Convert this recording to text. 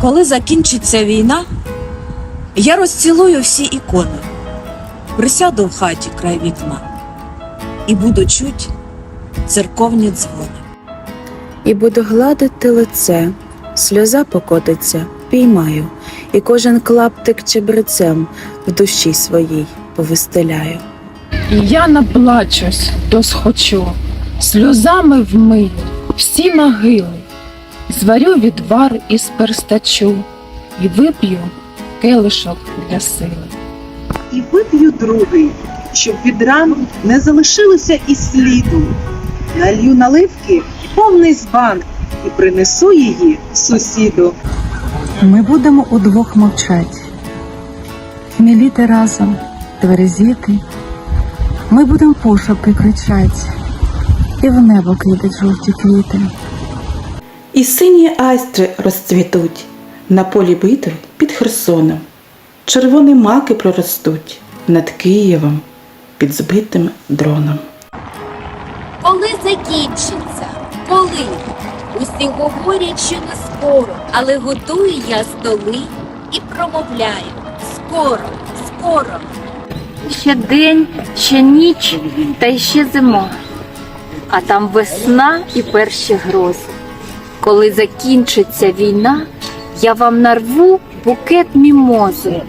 Коли закінчиться війна, я розцілую всі ікони, присяду в хаті край вікна і буду чуть церковні дзвони. І буду гладити лице, сльоза покотиться, піймаю, і кожен клаптик чебрецем в душі своїй повистеляю. І я наплачусь, то схочу, сльозами вмию всі могили, зварю відвар із перстачу і вип'ю келишок для сили. і вип'ю другий, щоб від ран не залишилося і сліду. Налью наливки повний збан і принесу її сусіду. Ми будемо удвох мовчать, хміліти разом, тверезіти. Ми будемо пошепки кричать, і в небо кидать жовті квіти. І сині айстри розцвітуть на полі битви під Херсоном. Червоні маки проростуть над Києвом під збитим дроном. Коли закінчиться? Коли? Усі говорять, що не скоро, але готую я столи і промовляю скоро, скоро. Ще день, ще ніч, та й ще зима. А там весна і перші грози. Коли закінчиться війна, я вам нарву букет мімози